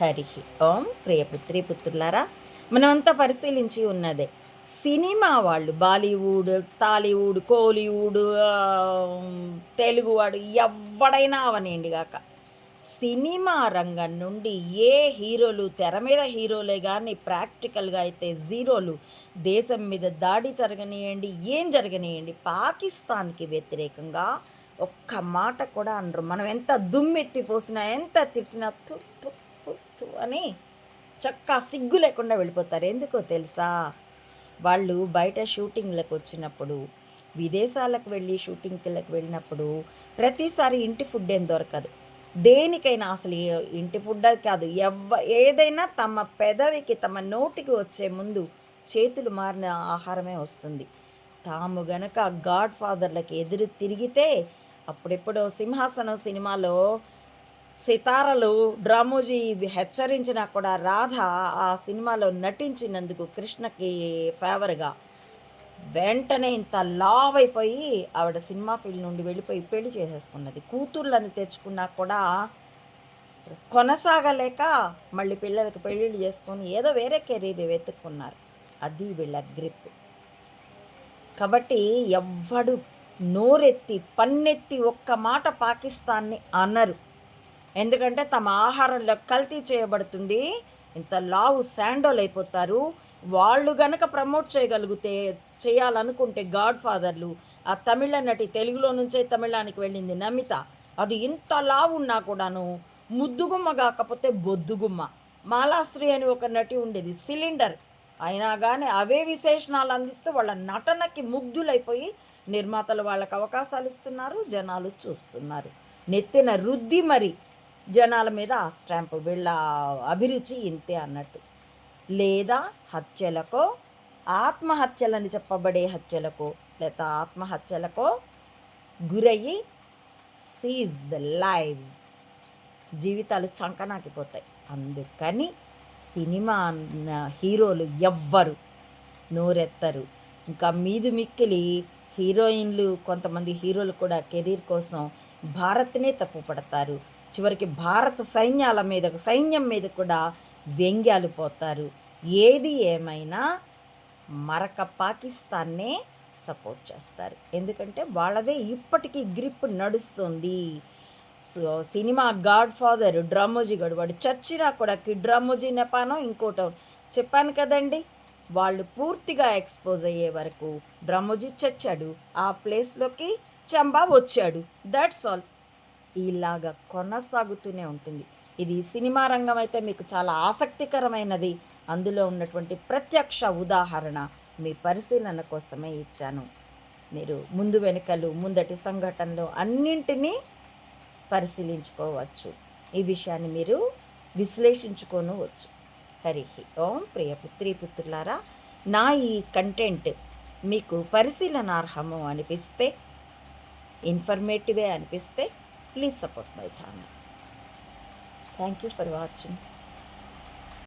హరి ఓం ప్రియపుత్రి పుత్రులారా మనమంతా పరిశీలించి ఉన్నదే. సినిమా వాళ్ళు బాలీవుడ్ టాలీవుడ్ కోలీవుడ్ తెలుగువాడు ఎవడైనా అవనండి గాక. సినిమా రంగం నుండి ఏ హీరోలు తెర మీద హీరోలే కానీ ప్రాక్టికల్గా అయితే జీరోలు దేశం మీద దాడి జరగనియండి ఏం జరగనియండి పాకిస్తాన్కి వ్యతిరేకంగా ఒక్క మాట కూడా అనరు. మనం ఎంత దుమ్మెత్తి పోసినా ఎంత తిట్టినా తు అని చక్కా సిగ్గు లేకుండా వెళ్ళిపోతారు. ఎందుకో తెలుసా? వాళ్ళు బయట షూటింగ్లకు వచ్చినప్పుడు విదేశాలకు వెళ్ళి షూటింగ్లకు వెళ్ళినప్పుడు ప్రతిసారి ఇంటి ఫుడ్ ఏం దొరకదు. దేనికైనా అసలు ఇంటి ఫుడ్ కాదు. ఎవ ఏదైనా తమ పెదవికి తమ నోటికి వచ్చే ముందు చేతులు మారిన ఆహారమే వస్తుంది. తాము గనక గాడ్ ఫాదర్లకు ఎదురు తిరిగితే అప్పుడెప్పుడో సింహాసనం సినిమాలో సితారలు డ్రామోజీ హెచ్చరించినా కూడా రాధ ఆ సినిమాలో నటించినందుకు కృష్ణకి ఫేవర్గా. వెంటనే ఇంత లావ్ అయిపోయి ఆవిడ సినిమా ఫీల్డ్ నుండి వెళ్ళిపోయి పెళ్ళి చేసేసుకున్నది. కూతుర్లను తెచ్చుకున్నా కూడా కొనసాగలేక మళ్ళీ పిల్లలకి పెళ్ళిళ్ళు చేసుకొని ఏదో వేరే కెరీర్ వెతుక్కున్నారు. అది వీళ్ళ గ్రిప్. కాబట్టి ఎవ్వడు నోరెత్తి పన్నెత్తి ఒక్క మాట పాకిస్తాన్ని అనరు. ఎందుకంటే తమ ఆహారంలో కల్తీ చేయబడుతుంది. ఇంత లావు శాండోల్ అయిపోతారు. వాళ్ళు గనక ప్రమోట్ చేయగలిగితే చేయాలనుకుంటే గాడ్ ఫాదర్లు ఆ తమిళ నటి తెలుగులో నుంచే తమిళానికి వెళ్ళింది నమిత. అది ఇంత లావు ఉన్నా కూడాను ముద్దుగుమ్మ కాకపోతే బొద్దుగుమ్మ. మాలాశ్రీ అని ఒక నటి ఉండేది సిలిండర్. అయినా కానీ అవే విశేషణాలు అందిస్తూ వాళ్ళ నటనకి ముగ్ధులైపోయి నిర్మాతలు వాళ్ళకి అవకాశాలు ఇస్తున్నారు జనాలు చూస్తున్నారు. నెత్తిన రుద్ది మరి. జనాల మీద ఆ స్టాంపు వీళ్ళ అభిరుచి ఇంతే అన్నట్టు. లేదా హత్యలకో ఆత్మహత్యలని చెప్పబడే హత్యలకో లేదా ఆత్మహత్యలకో గురయ్యి సీజ్ ద లైవ్స్ జీవితాలు చంకనాకిపోతాయి. అందుకని సినిమా హీరోలు ఎవ్వరు నోరెత్తరు. ఇంకా మీదు మిక్కిలి హీరోయిన్లు కొంతమంది హీరోలు కూడా కెరీర్ కోసం భారత్నే తప్పుపడతారు చివరికి భారత సైన్యాల మీద సైన్యం మీద కూడా వ్యంగ్యాలు పోతారు. ఏది ఏమైనా మరక పాకిస్తాన్నే సపోర్ట్ చేస్తారు. ఎందుకంటే వాళ్ళదే ఇప్పటికీ గ్రిప్ నడుస్తుంది. సో సినిమా గాడ్ ఫాదర్ డ్రామోజీ గడు వాడు చచ్చినా కూడా కి డ్రామోజీ నెపానో ఇంకోటో చెప్పాను కదండి వాళ్ళు పూర్తిగా ఎక్స్పోజ్ అయ్యే వరకు డ్రామోజీ చచ్చాడు. ఆ ప్లేస్లోకి చంబా వచ్చాడు. దట్స్ ఆల్ ఇలాగ కొనసాగుతూనే ఉంటుంది. ఇది సినిమా రంగం అయితే మీకు చాలా ఆసక్తికరమైనది. అందులో ఉన్నటువంటి ప్రత్యక్ష ఉదాహరణ మీ పరిశీలన కోసమే ఇచ్చాను. మీరు ముందు వెనుకలు ముందటి సంఘటనలు అన్నింటినీ పరిశీలించుకోవచ్చు. ఈ విషయాన్ని మీరు విశ్లేషించుకోనవచ్చు హరి ఓం ప్రియ పుత్రి పుత్రులారా నా ఈ కంటెంట్ మీకు పరిశీలనార్హము అనిపిస్తే ఇన్ఫర్మేటివే అనిపిస్తే Please support my channel. Thank you for watching.